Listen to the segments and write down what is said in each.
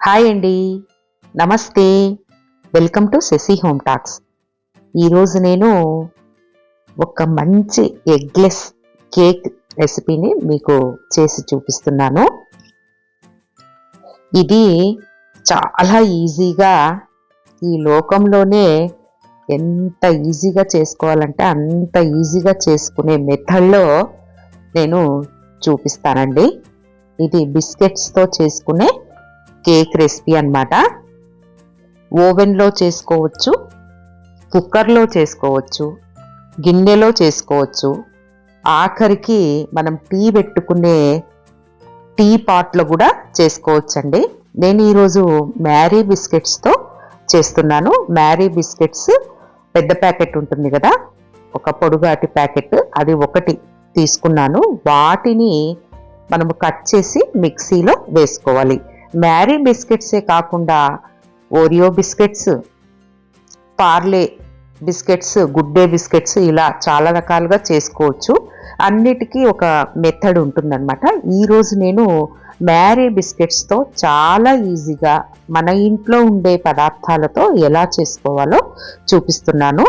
Hi అండి. నమస్తే. Welcome to Sashi home talks. ఈరోజు నేను ఒక మంచి ఎగ్లెస్ కేక్ రెసిపీని మీకు చేసి చూపిస్తున్నాను. ఇది చాలా ఈజీగా ఈ లోకంలోనే ఎంత ఈజీగా చేసుకోవాలంటే అంత ఈజీగా చేసుకునే మెథడ్లో నేను చూపిస్తానండి. ఇది బిస్కెట్స్తో చేసుకునే కేక్ రెసిపీ అన్నమాట. ఓవెన్లో చేసుకోవచ్చు కుక్కర్లో చేసుకోవచ్చు గిన్నెలో చేసుకోవచ్చు. ఆఖరికి మనం టీ పెట్టుకునే టీ పాట్లో కూడా చేసుకోవచ్చండి. నేను ఈరోజు మ్యారీ బిస్కెట్స్తో చేస్తున్నాను. మ్యారీ బిస్కెట్స్ పెద్ద ప్యాకెట్ ఉంటుంది కదా ఒక పొడుగాటి ప్యాకెట్ అది ఒకటి తీసుకున్నాను. వాటిని మనము కట్ చేసి మిక్సీలో వేసుకోవాలి. మ్యారీ బిస్కెట్సే కాకుండా Oreo biscuits Parle biscuits Good Day biscuits ఇలా చాలా రకాలుగా చేసుకోవచ్చు. అన్నిటికీ ఒక మెథడ్ ఉంటుందన్నమాట. ఈరోజు నేను మ్యారీ బిస్కెట్స్తో చాలా ఈజీగా మన ఇంట్లో ఉండే పదార్థాలతో ఎలా చేసుకోవాలో చూపిస్తున్నాను.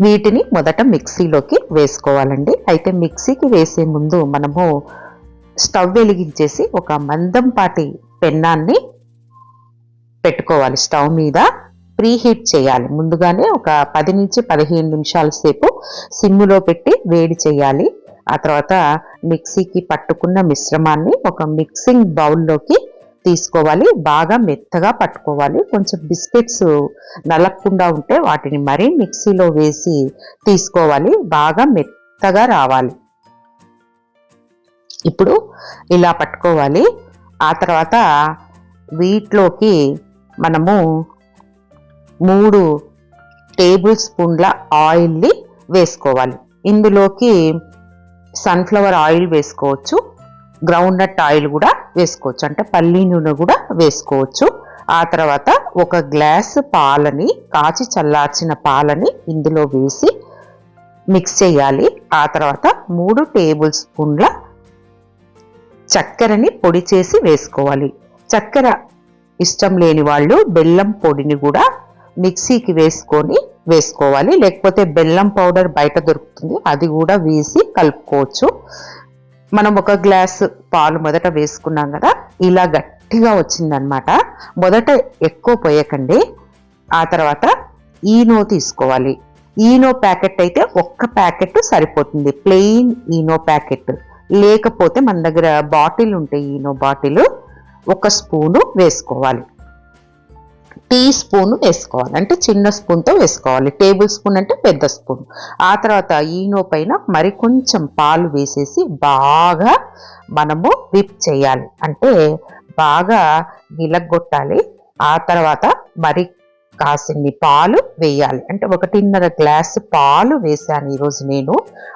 వీటిని మొదట మిక్సీలోకి వేసుకోవాలండి. అయితే మిక్సీకి వేసే ముందు మనము స్టవ్ వెలిగించేసి ఒక మందంపాటి పెన్నాన్ని పెట్టుకోవాలి స్టవ్ మీద. ప్రీహీట్ చేయాలి. ముందుగానే ఒక పది నుంచి పదిహేను నిమిషాల సేపు సిమ్ములో పెట్టి వేడి చేయాలి. ఆ తర్వాత మిక్సీకి పట్టుకున్న మిశ్రమాన్ని ఒక మిక్సింగ్ బౌల్లోకి తీసుకోవాలి. బాగా మెత్తగా పట్టుకోవాలి. కొంచెం బిస్కెట్స్ నలగకుండా ఉంటే వాటిని మరీ మిక్సీలో వేసి తీసుకోవాలి. బాగా మెత్తగా రావాలి. ఇప్పుడు ఇలా పట్టుకోవాలి. ఆ తర్వాత వీటిలోకి మనము మూడు టేబుల్ స్పూన్ల ఆయిల్ని వేసుకోవాలి. ఇందులోకి సన్ఫ్లవర్ ఆయిల్ వేసుకోవచ్చు. గ్రౌండ్ నట్ ఆయిల్ కూడా వేసుకోవచ్చు. అంటే పల్లీ నూనె కూడా వేసుకోవచ్చు. ఆ తర్వాత ఒక గ్లాస్ పాలని కాచి చల్లార్చిన పాలని ఇందులో వేసి మిక్స్ చేయాలి. ఆ తర్వాత మూడు టేబుల్ స్పూన్ల చక్కెరని పొడి చేసి వేసుకోవాలి. చక్కెర ఇష్టం లేని వాళ్ళు బెల్లం పొడిని కూడా మిక్సీకి వేసుకొని వేసుకోవాలి. లేకపోతే బెల్లం పౌడర్ బయట దొరుకుతుంది. అది కూడా వేసి కలుపుకోవచ్చు. మనం ఒక గ్లాస్ పాలు మొదట వేసుకున్నాం కదా ఇలా గట్టిగా వచ్చిందనమాట. మొదట ఎక్కువ పోయకండి. ఆ తర్వాత ఈనో తీసుకోవాలి. ఈనో ప్యాకెట్ అయితే ఒక్క ప్యాకెట్ సరిపోతుంది. Plain Eno packet. లేకపోతే మన దగ్గర బాటిల్ ఉంటాయి ఈనో బాటిల్ ఒక స్పూను వేసుకోవాలి. టీ స్పూన్ వేసుకోవాలి అంటే చిన్న స్పూన్తో వేసుకోవాలి. టేబుల్ స్పూన్ అంటే పెద్ద స్పూన్. ఆ తర్వాత ఈనో పైన మరి కొంచెం పాలు వేసేసి బాగా మనము విప్ చేయాలి. అంటే బాగా నిలగొట్టాలి. ఆ తర్వాత మరి కాసిన్ని పాలు వేయాలి. అంటే ఒకటిన్నర గ్లాసు పాలు వేసాను ఈరోజు నేను.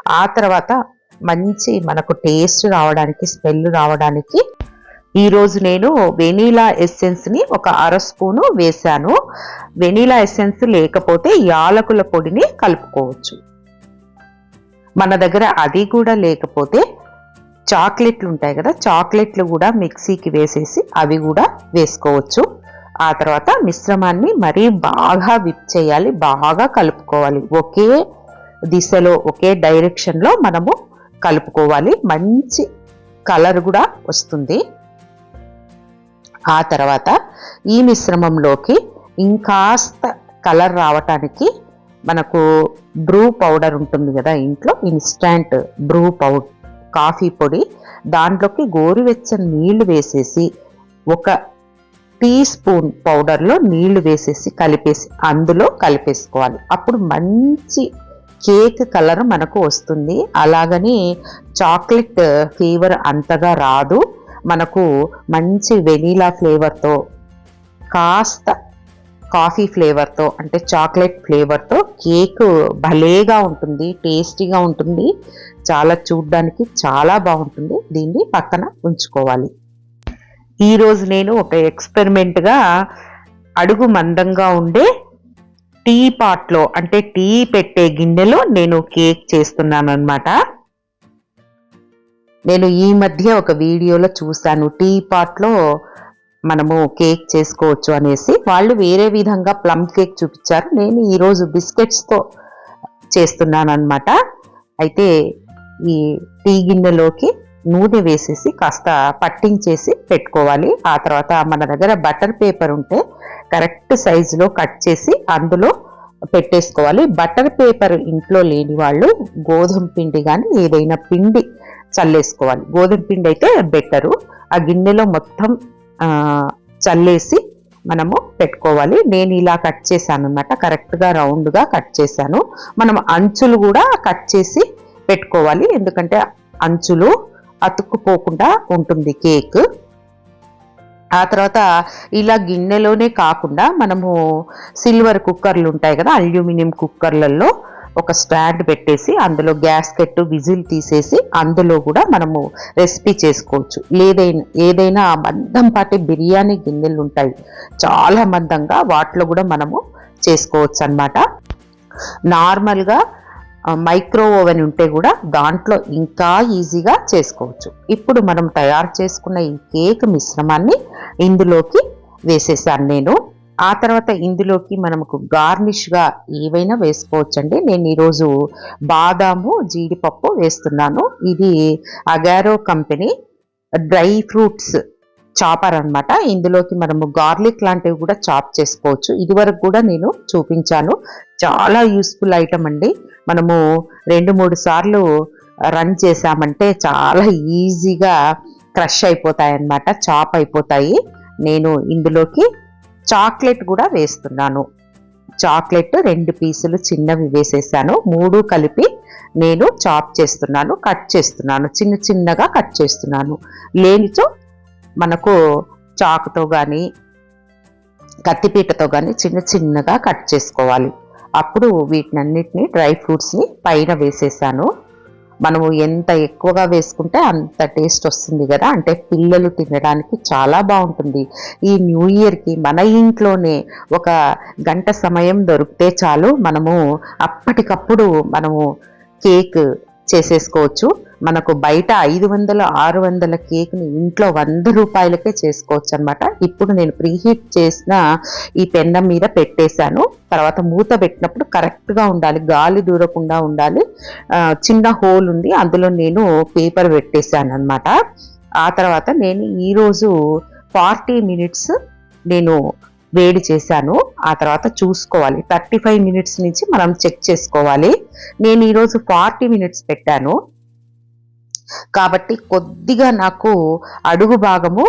ఆ తర్వాత మంచి మనకు టేస్ట్ రావడానికి స్మెల్ రావడానికి ఈరోజు నేను వెనీలా ఎస్సెన్స్ని ఒక అర స్పూను వేశాను. వెనీలా ఎస్సెన్స్ లేకపోతే యాలకుల పొడిని కలుపుకోవచ్చు. మన దగ్గర అది కూడా లేకపోతే చాక్లెట్లు ఉంటాయి కదా చాక్లెట్లు కూడా మిక్సీకి వేసేసి అవి కూడా వేసుకోవచ్చు. ఆ తర్వాత మిశ్రమాన్ని మరీ బాగా విప్ చేయాలి బాగా కలుపుకోవాలి. ఒకే దిశలో ఒకే డైరెక్షన్లో మనము కలుపుకోవాలి. మంచి కలర్ కూడా వస్తుంది. ఆ తర్వాత ఈ మిశ్రమంలోకి ఇంకాస్త కలర్ రావటానికి మనకు బ్రూ పౌడర్ ఉంటుంది కదా ఇంట్లో. ఇన్స్టాంట్ బ్రూ పౌడర్ కాఫీ పొడి. దాంట్లోకి గోరువెచ్చని నీళ్ళు వేసేసి ఒక టీ స్పూన్ పౌడర్లో నీళ్ళు వేసేసి కలిపేసి అందులో కలిపేసుకోవాలి. అప్పుడు మంచి కేక్ కలర్ మనకు వస్తుంది. అలాగని చాక్లెట్ ఫ్లేవర్ అంతగా రాదు. మనకు మంచి వెనీలా ఫ్లేవర్తో కాస్త కాఫీ ఫ్లేవర్తో అంటే చాక్లెట్ ఫ్లేవర్తో కేక్ భలేగా ఉంటుంది టేస్టీగా ఉంటుంది. చాలా చూడ్డానికి చాలా బాగుంటుంది. దీన్ని పక్కన ఉంచుకోవాలి. ఈరోజు నేను ఒక ఎక్స్పెరిమెంట్గా అడుగు మందంగా ఉండే టీ పాట్లో అంటే టీ పెట్టే గిన్నెలో నేను కేక్ చేస్తున్నాను అనమాట నేను ఈ మధ్య ఒక వీడియోలో చూశాను టీ పాట్లో మనము కేక్ చేసుకోవచ్చు అనేసి. వాళ్ళు వేరే విధంగా ప్లమ్ కేక్ చూపించారు. నేను ఈరోజు బిస్కెట్స్తో చేస్తున్నాను అనమాట అయితే ఈ టీ గిన్నెలోకి నూనె వేసేసి కాస్త పట్టించేసి పెట్టుకోవాలి. ఆ తర్వాత మన దగ్గర బటర్ పేపర్ ఉంటే కరెక్ట్ సైజులో కట్ చేసి అందులో పెట్టేసుకోవాలి. బటర్ పేపర్ ఇంట్లో లేని వాళ్ళు గోధుమ పిండి కానీ ఏదైనా పిండి చల్లేసుకోవాలి. గోధుమ పిండి అయితే బెటరు. ఆ గిన్నెలో మొత్తం చల్లేసి మనము పెట్టుకోవాలి. నేను ఇలా కట్ చేశాను అనమాట కరెక్ట్గా రౌండ్గా కట్ చేశాను. మనం అంచులు కూడా కట్ చేసి పెట్టుకోవాలి. ఎందుకంటే అంచులు అతుక్కుపోకుండా ఉంటుంది కేక్. ఆ తర్వాత ఇలా గిన్నెలోనే కాకుండా మనము సిల్వర్ కుక్కర్లు ఉంటాయి కదా అల్యూమినియం కుక్కర్లలో ఒక స్టాండ్ పెట్టేసి అందులో గ్యాస్ కట్టు విజిల్ తీసేసి అందులో కూడా మనము రెసిపీ చేసుకోవచ్చు. లేదైనా ఏదైనా మందం పాటి బిర్యానీ గిన్నెలు ఉంటాయి చాలా మందంగా వాటిలో కూడా మనము చేసుకోవచ్చు అనమాట నార్మల్గా మైక్రో ఓవెన్ ఉంటే కూడా దాంట్లో ఇంకా ఈజీగా చేసుకోవచ్చు. ఇప్పుడు మనం తయారు చేసుకున్న ఈ కేక్ మిశ్రమాన్ని ఇందులోకి వేసేసాను నేను. ఆ తర్వాత ఇందులోకి మనకు గార్నిష్గా ఏవైనా వేసుకోవచ్చండి. నేను ఈరోజు బాదాము జీడిపప్పు వేస్తున్నాను. ఇది Agaro company dry fruits chopper అనమాట ఇందులోకి మనము గార్లిక్ లాంటివి కూడా చాప్ చేసుకోవచ్చు. ఇదివరకు కూడా నేను చూపించాను. చాలా యూస్ఫుల్ ఐటమ్ అండి. మనము రెండు మూడు సార్లు రన్ చేసామంటే చాలా ఈజీగా క్రష్ అయిపోతాయి అన్నమాట చాప్ అయిపోతాయి. నేను ఇందులోకి చాక్లెట్ కూడా వేస్తున్నాను. చాక్లెట్ రెండు పీసులు చిన్నవి వేసేసాను. మూడు కలిపి నేను చాప్ చేస్తున్నాను కట్ చేస్తున్నాను. చిన్న చిన్నగా కట్ చేస్తున్నాను. లేనిచో మనకు చాకుతో కానీ కత్తిపీటతో కానీ చిన్న చిన్నగా కట్ చేసుకోవాలి. అప్పుడు వీటినన్నిటిని డ్రై ఫ్రూట్స్ని పైన వేసేసాను. మనము ఎంత ఎక్కువగా వేసుకుంటే అంత టేస్ట్ వస్తుంది కదా. అంటే పిల్లలు తినడానికి చాలా బాగుంటుంది. ఈ న్యూ ఇయర్కి మన ఇంట్లోనే ఒక గంట సమయం దొరికితే చాలు మనము అప్పటికప్పుడు మనము కేక్ చేసేసుకోవచ్చు. మనకు బయట ఐదు వందల ఆరు వందల కేక్ని ఇంట్లో వంద రూపాయలకే చేసుకోవచ్చు అనమాట ఇప్పుడు నేను ప్రీహీట్ చేసిన ఈ పెండం మీద పెట్టేశాను. తర్వాత మూత పెట్టినప్పుడు కరెక్ట్గా ఉండాలి గాలి దూరకుండా ఉండాలి. చిన్న హోల్ ఉంది అందులో నేను పేపర్ పెట్టేశాను అనమాట ఆ తర్వాత నేను ఈరోజు ఫార్టీ మినిట్స్ నేను వేడి చేశాను. ఆ తర్వాత చూసుకోవాలి. థర్టీ ఫైవ్ మినిట్స్ నుంచి మనం చెక్ చేసుకోవాలి. నేను ఈరోజు ఫార్టీ మినిట్స్ పెట్టాను. కాబట్టి కొద్దిగా నాకు అడుగు భాగము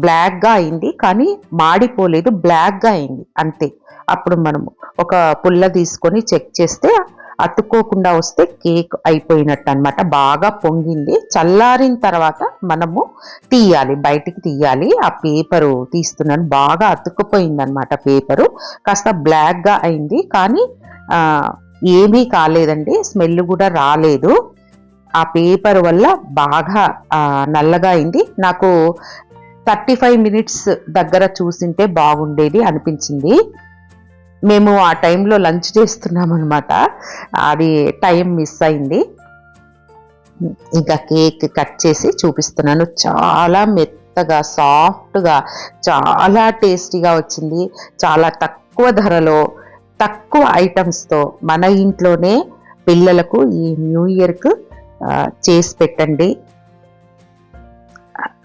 బ్లాక్గా అయింది. కానీ మాడిపోలేదు బ్లాక్గా అయింది. అంతే. అప్పుడు మనము ఒక పుల్ల తీసుకొని చెక్ చేస్తే అతుక్కోకుండా వస్తే కేక్ అయిపోయినట్టు అనమాట బాగా పొంగింది. చల్లారిన తర్వాత మనము తీయాలి బయటికి తీయాలి. ఆ పేపరు తీస్తున్నాను. బాగా అతుక్కుపోయింది అనమాట పేపరు కాస్త బ్లాక్గా అయింది. కానీ ఏమీ కాలేదండి. స్మెల్ కూడా రాలేదు. ఆ పేపర్ వల్ల బాగా నల్లగా అయింది. నాకు థర్టీ ఫైవ్ మినిట్స్ దగ్గర చూసింటే బాగుండేది అనిపించింది. మేము ఆ టైంలో లంచ్ చేస్తున్నాం అనమాట అది టైం మిస్ అయింది. ఇంకా కేక్ కట్ చేసి చూపిస్తున్నాను. చాలా మెత్తగా సాఫ్ట్గా చాలా టేస్టీగా వచ్చింది. చాలా తక్కువ ధరలో తక్కువ ఐటమ్స్తో మన ఇంట్లోనే పిల్లలకు ఈ న్యూ ఇయర్కు చేసి పెట్టండి.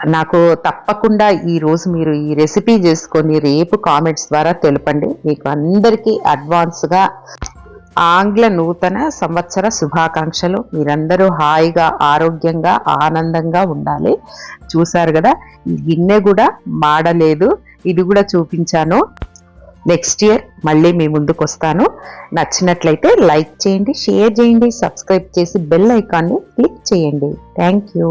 నాకు తప్పకుండా ఈరోజు మీరు ఈ రెసిపీ చేసుకొని రేపు కామెంట్స్ ద్వారా తెలపండి. మీకు అందరికీ అడ్వాన్స్గా ఆంగ్ల నూతన సంవత్సర శుభాకాంక్షలు. మీరందరూ హాయిగా ఆరోగ్యంగా ఆనందంగా ఉండాలి. చూసారు కదా? ఈ గిన్నె కూడా మాడలేదు. ఇది కూడా చూపించాను. నెక్స్ట్ ఇయర్ మళ్ళీ మీ ముందుకు వస్తాను. నచ్చినట్లయితే లైక్ చేయండి షేర్ చేయండి సబ్స్క్రైబ్ చేసి బెల్ ఐకాన్ని క్లిక్ చేయండి. Thank you.